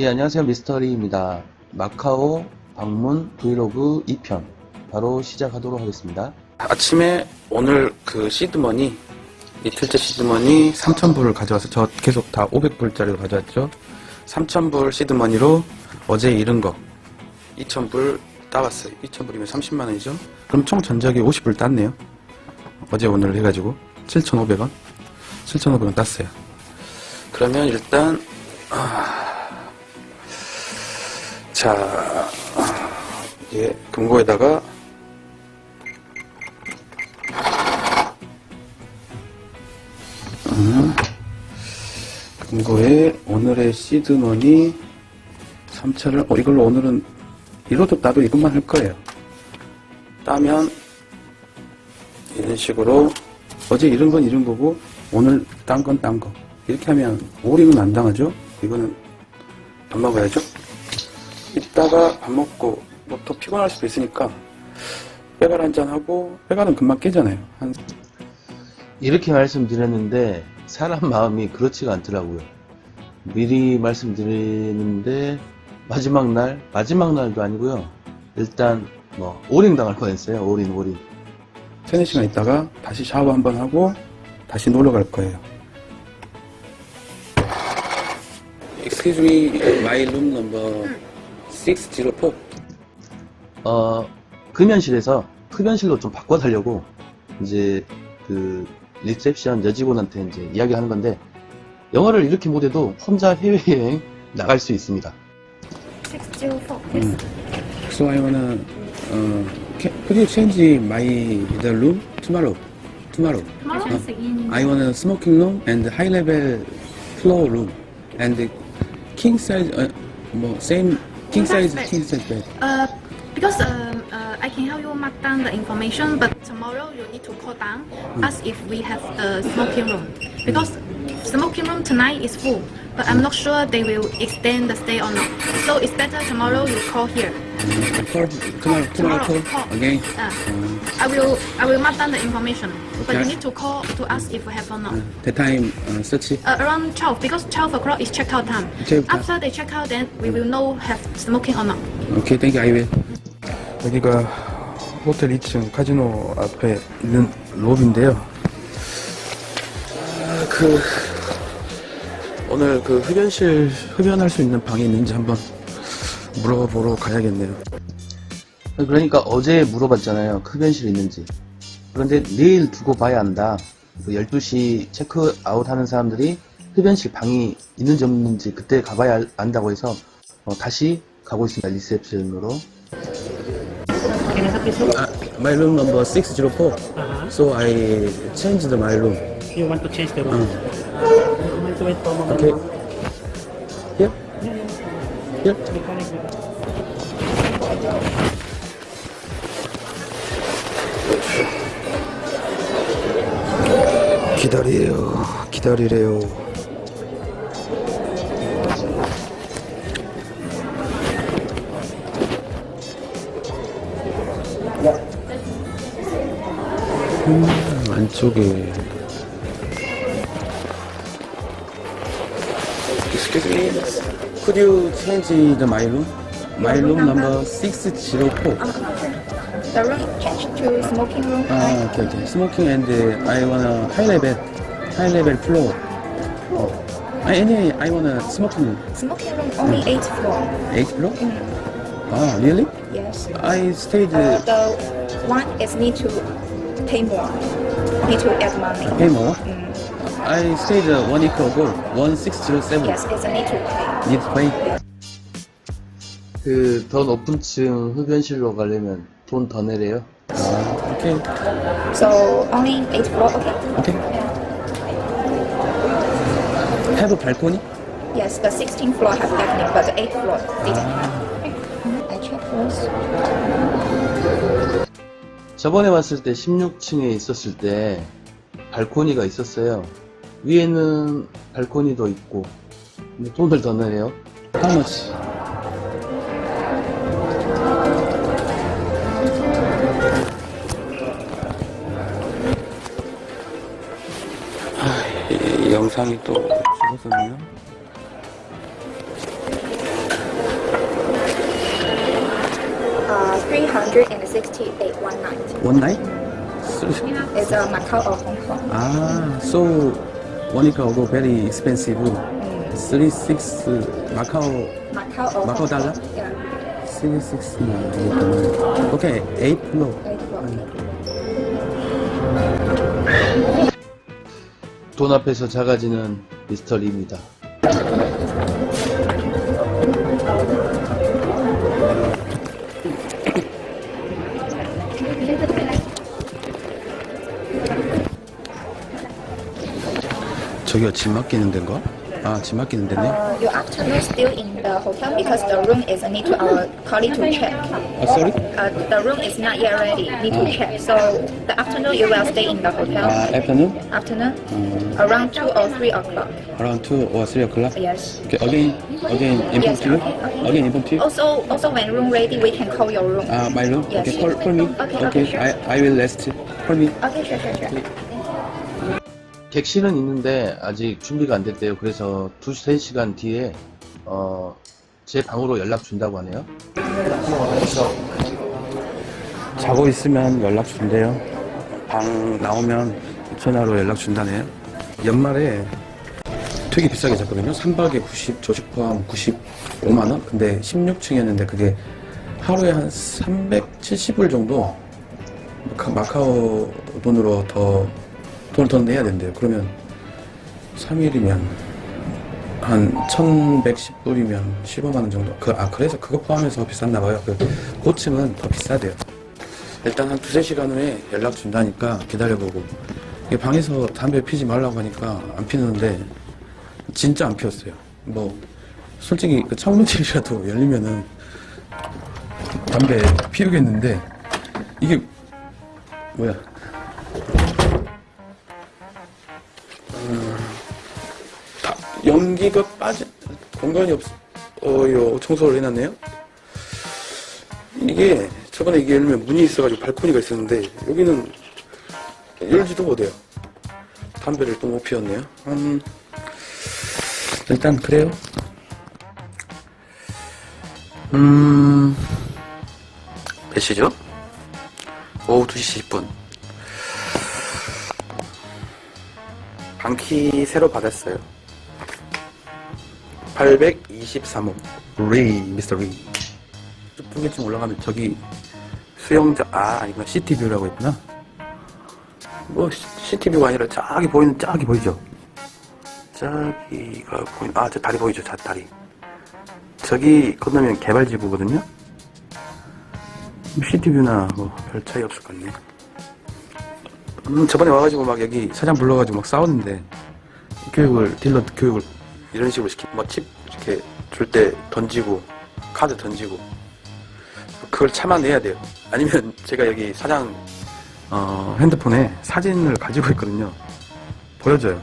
예, 안녕하세요. 미스터리입니다. 마카오 방문 브이로그 2편 바로 시작하도록 하겠습니다. 아침에 오늘 그 시드머니 이틀째 시드머니 3,000불을 가져와서 저 계속 다 500불짜리로 가져왔죠 3,000불 시드머니로 어제 잃은 거 2,000불 따왔어요 2,000불이면 30만 원이죠 그럼 총 전적이 50불 땄네요 어제 오늘 해가지고 7,500원 7,500원 땄어요 그러면 일단 아, 자 아, 이게 금고에다가 금고에 오늘의 시드머니 3차를 어 이걸로 오늘은 이로도 따도 이것만 할 거예요. 따면 이런 식으로 어제 잃은 건 잃은 거고 오늘 딴 건 딴 거. 이렇게 하면 오링은 안 당하죠? 이거는 밥 먹어야죠 이따가 밥 먹고 뭐 더 피곤할 수도 있으니까 빼갈 한잔 하고 빼갈은 금방 깨잖아요 한 이렇게 말씀드렸는데 사람 마음이 그렇지가 않더라고요. 미리 말씀드리는데 마지막 날, 마지막 날도 아니고요. 일단 뭐 오링 당할 뻔했어요. 오링 오링. 세네 시간 있다가 다시 샤워 한번 하고 다시 놀러 갈 거예요. Excuse me, my room number 604. 어 금연실에서 흡연실로 좀 바꿔달라고 이제 그 리셉션 여직원한테 이제 이야기하는 건데 영어를 이렇게 못해도 혼자 해외여행 나갈 수 있습니다. 604. 음. So I wanna, uh, can, could you change my the room tomorrow? Tomorrow. Tomorrow is in. I want a smoking room and high level floor room and king size, uh, more same king size bed. king size bed. Uh, because um, uh, I can help you mark down the information, but tomorrow you need to call down, ask if we have the smoking room. Because smoking room tonight is full, but I'm not sure they will extend the stay or not. So it's better tomorrow you call here. Call tomorrow, tomorrow call call. again. Uh, I will I will mark down the information, but you Okay. need to call to ask if we have or not. That time uh, search. Uh, around 12 because 12 o'clock is checkout time. 12 time. After they check out, then we will know have smoking or not. 오케이, 땡큐, I will. 여기가 호텔 2층 카지노 앞에 있는 로비인데요. 아, 그 오늘 그 흡연실 흡연할 수 있는 방이 있는지 한번 물어보러 가야겠네요. 그러니까 어제 물어봤잖아요. 흡연실 있는지. 그런데 내일 두고 봐야 한다. 그 12시 체크아웃 하는 사람들이 흡연실 방이 있는지 없는지 그때 가봐야 알- 안다고 해서 어, 다시 가고 있습니다. 리셉션으로. Can I help you, sir? 아, my room number 604. Uh-huh. So I changed my room. You want to change the room? Uh, You want to wait for a moment? okay. Here? Yeah, yeah. Here? We connect 기다리래요. 기다리래요. 음, 안쪽에. Excuse me. Could you change the my room? My room number 604. The room changed to smoking room. Ah, okay, okay. Smoking and uh, I want a high level, high level floor. Oh. I, anyway, I want a smoking Smoking room only eighth floor. eight floor. Ah, really? Yes. I stayed Uh, uh, the one is need to pay more. Need to add money. pay more. Mm. I stayed uh, one week ago, one six zero seven. Yes, it's a need to pay. Need to pay. 그 더 높은 층 흡연실로 가려면 돈 더 내래요. Ah, okay, So only eighth floor. Okay. Have a balcony? Yes, the 16th floor have balcony, but the eighth floor didn't. I check first. 저번에 왔을 때 16층에 있었을 때 발코니가 있었어요. 위에는 발코니도 있고 근데 돈을 더 내래요. How much? 영상이 또368 one night. One night? It's a Macau or Hong Kong. ah, so one night very expensive. Mm. Three six Macau Macau or Macau dollar? Yeah. three six nine. Okay, eight no. Eight. 돈 앞에서 작아지는 미스터 리입니다. 저기가 짐 맡기는 데인가? 아, 짐 맡기는 데네. Uh, your afternoon still in the hotel because the room is need to our colleague to check. 아, sorry? Uh, the room is not yet ready. Need to check. So the afternoon you will stay in the hotel. 아, afternoon? Afternoon, around two or three o'clock. Around 2 or 3 o'clock? Yes. Okay, again, again, inform Yes, to you? okay, okay. Again, inform to you? Also, also when room ready, we can call your room. Ah, my room? Yes. Okay, call, call me. Okay, okay, sure. I, I will rest. Call me. Okay, sure, sure, sure. 객실은 있는데 아직 준비가 안 됐대요. 그래서 2, 3시간 뒤에 어, 제 방으로 연락 준다고 하네요. 자고 있으면 연락 준대요. 방 나오면 전화로 연락 준다네요. 연말에 되게 비싸게 잤거든요. 3박에 90, 조식 포함 95만원? 근데 16층이었는데 그게 하루에 한 370불 정도 마- 마카오 돈으로 더 돈을 더 내야 된대요. 그러면 3일이면 한 1110불이면 15만 원 정도. 그, 아, 그래서 그거 포함해서 비쌌나 봐요. 그 고층은 더 비싸대요. 일단 한 두세 시간 후에 연락 준다니까 기다려보고. 방에서 담배 피지 말라고 하니까 안 피는데 진짜 안 피웠어요. 뭐, 솔직히 그 창문질이라도 열리면은 담배 피우겠는데 이게 뭐야. 연기가 빠진 공간이 없, 어요 청소를 해놨네요. 이게 저번에 이게 열면 문이 있어가지고 발코니가 있었는데 여기는 열지도 못해요. 담배를 또 못 피웠네요. 음, 일단 그래요. 음, 몇 시죠? 오후 2시 10분. 방키 새로 받았어요. 823호. 리, 미스터 리. 풍계층 올라가면 저기 수영장, 아, 아니구나. CCTV라고 했구나. 뭐, CCTV가 아니라 저기 보이는, 저기 보이죠? 저기가 보이, 아, 저 다리 보이죠? 저 다리. 저기 건너면 개발지구거든요? CCTV나 뭐 별 차이 없을 것 같네. 음, 저번에 와가지고 막 여기 사장 불러가지고 막 싸웠는데 교육을 딜러 교육을 이런 식으로 시키 뭐칩 이렇게 줄 때 던지고 카드 던지고 그걸 참아내야 돼요. 아니면 제가 여기 사장 어, 핸드폰에 사진을 가지고 있거든요. 보여줘요.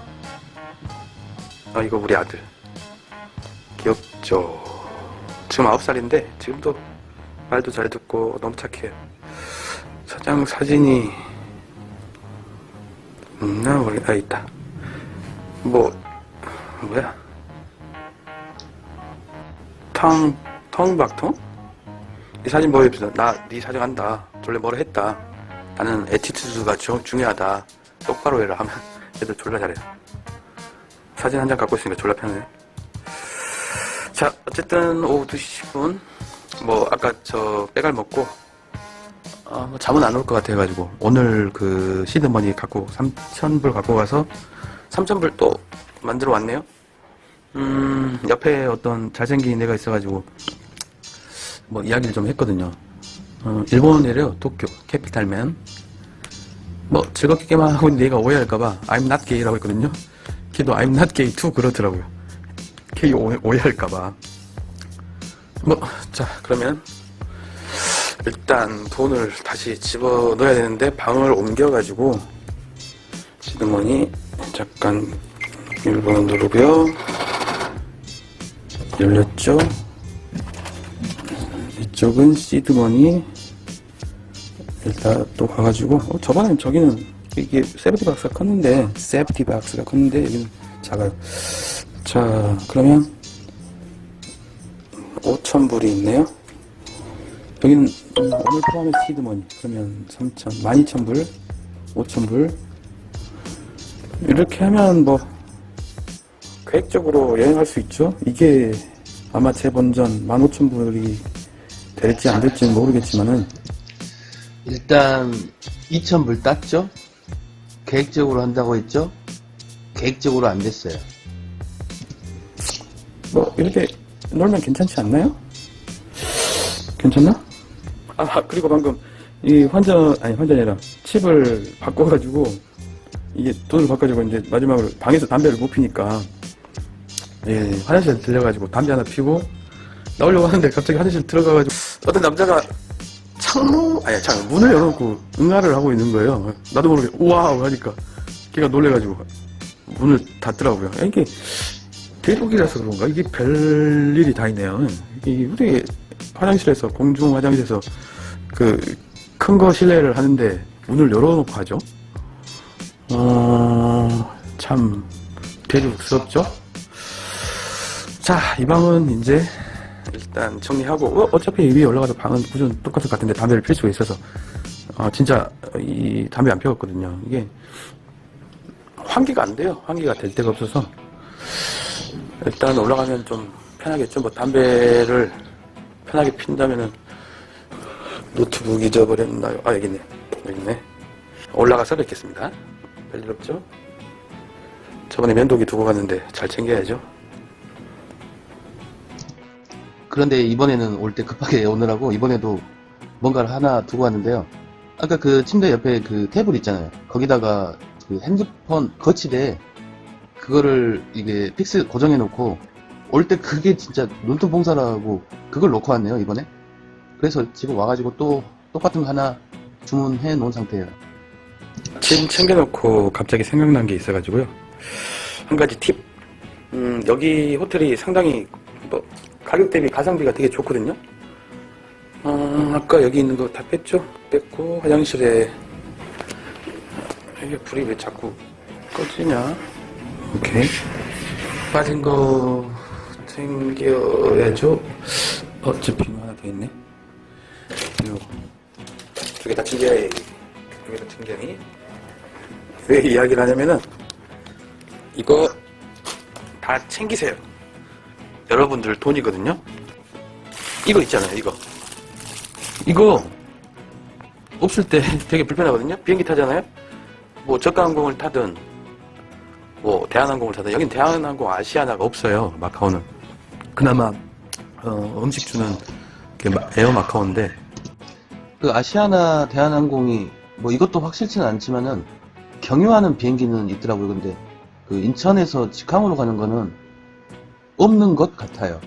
아 이거 우리 아들 귀엽죠. 지금 9살인데 지금도 말도 잘 듣고 너무 착해요. 사장 사진이 있나 모르 아 있다. 뭐 뭐야? 텅 텅박통? 이 사진 보여주다. 나 네 사정 한다. 졸래 뭐라 했다. 나는 에티튜드가 주- 중요하다. 똑바로 해라 하면 애들 졸라 잘해. 사진 한 장 갖고 있으니까 졸라 편해. 자, 어쨌든 오후 2시 10분. 뭐 아까 저 빼갈 먹고 어, 뭐 잠은 안 올 것 같아가지고 오늘 그 시드머니 갖고 3,000불 갖고 가서 3,000불 또 만들어 왔네요. 음, 옆에 어떤 잘생긴 애가 있어가지고 뭐 이야기를 좀 했거든요. 어, 일본애래요. 도쿄 캐피탈맨. 뭐 즐겁게만 하고 있는데 얘가 오해할까봐 I'm not gay라고 했거든요. 걔도 I'm not gay too 그렇더라고요. 걔 오해, 오해할까봐. 뭐, 자, 그러면 일단 돈을 다시 집어 넣어야 되는데 방을 옮겨가지고 시드머니 잠깐 1번 누르고요. 열렸죠? 이쪽은 시드머니. 일단 또 가가지고 어, 저번엔 저기는 이게 세프티 박스가 컸는데 세프티 박스가 컸는데 여기는 작아요. 자 그러면 5천불이 있네요. 여기는 오늘 포함해 시드머니. 그러면 3천 12,000불 5,000불. 이렇게 하면 뭐 계획적으로 여행할 수 있죠? 이게 아마 제 본전 15,000불이 될지 안 될지는 모르겠지만은 일단 2,000불 땄죠? 계획적으로 한다고 했죠? 계획적으로 안 됐어요. 뭐 이렇게 놀면 괜찮지 않나요? 괜찮나? 아 그리고 방금 이 환전 아니 환전이 아니라 칩을 바꿔가지고 이게 돈을 바꿔가지고 이제 마지막으로 방에서 담배를 못 피니까 예 화장실 들려가지고 담배 하나 피고 나오려고 하는데 갑자기 화장실 들어가가지고 어떤 남자가 창문 아니 창 문을 열어놓고 응아를 하고 있는 거예요. 나도 모르게 우와우 하니까 걔가 놀래가지고 문을 닫더라고요. 이게 대륙이라서 그런가? 이게 별 일이 다 있네요. 이 우리 화장실에서, 공중 화장실에서 그 큰 거 실내를 하는데 문을 열어놓고 하죠? 어, 참 대륙스럽죠? 자, 이 방은 이제 일단 정리하고, 어, 어차피 위에 올라가서 방은 구조는 똑같을 것 같은데 담배를 필 수가 있어서, 어, 진짜 이 담배 안 피웠거든요. 이게 환기가 안 돼요. 환기가 될 데가 없어서. 일단 올라가면 좀 편하겠죠. 뭐 담배를 편하게 핀다면은 노트북 잊어버렸나요? 아 여기 있네. 여기 있네. 올라가서 뵙겠습니다. 별일 없죠? 저번에 면도기 두고 갔는데 잘 챙겨야죠. 그런데 이번에는 올 때 급하게 오느라고 이번에도 뭔가를 하나 두고 왔는데요. 아까 그 침대 옆에 그 테이블 있잖아요. 거기다가 그 핸드폰 거치대 그거를 이게 픽스 고정해 놓고 올 때 그게 진짜 눈통 봉사라고 그걸 놓고 왔네요 이번에. 그래서 지금 와가지고 또 똑같은 거 하나 주문해 놓은 상태예요. 지금 챙겨놓고 갑자기 생각난 게 있어가지고요. 한 가지 팁. 음, 여기 호텔이 상당히 뭐 가격 대비 가성비가 되게 좋거든요. 어, 아까 여기 있는 거 다 뺐죠? 뺐고 화장실에 이게 불이 왜 자꾸 꺼지냐? 오케이. 빠진 거 챙겨야죠. 어, 저 비누 하나 더 있네. 두개 다 챙겨야 두개 다 챙겨야니. 왜 이야기를 하냐면은 이거 다 챙기세요. 여러분들 돈이거든요. 이거 있잖아요, 이거. 이거 없을 때 되게 불편하거든요. 비행기 타잖아요. 뭐 저가 항공을 타든 뭐 대한항공을 타든 여긴 대한항공 아시아나가 없어요. 마카오는. 그나마 어, 음식 주는 에어 마카오인데 그 아시아나 대한항공이 뭐 이것도 확실치는 않지만은 경유하는 비행기는 있더라고요. 근데 그 인천에서 직항으로 가는 거는 없는 것 같아요.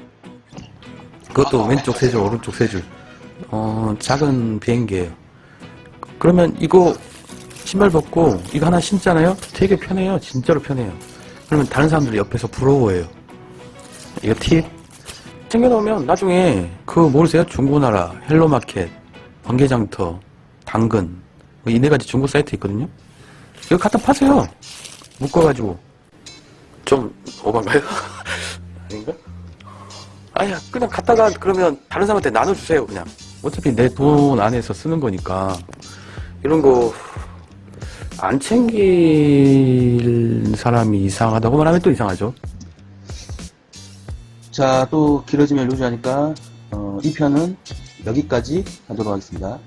그것도 왼쪽 세 줄, 오른쪽 세 줄. 어, 작은 비행기예요. 그러면 이거 신발 벗고 이거 하나 신잖아요? 되게 편해요. 진짜로 편해요. 그러면 다른 사람들이 옆에서 부러워해요. 이거 팁. 챙겨놓으면 나중에 그거 모르세요? 중고나라, 헬로마켓, 번개장터, 당근 뭐이 네 가지 중고 사이트 있거든요. 이거 갖다 파세요. 묶어가지고. 좀 오반가요? 아닌가? 아니야, 그냥 갖다가 그러면 다른 사람한테 나눠주세요, 그냥. 어차피 내 돈 안에서 쓰는 거니까. 이런 거, 안 챙길 사람이 이상하다고 말하면 또 이상하죠. 자, 또 길어지면 루즈하니까 어, 이 편은 여기까지 하도록 하겠습니다.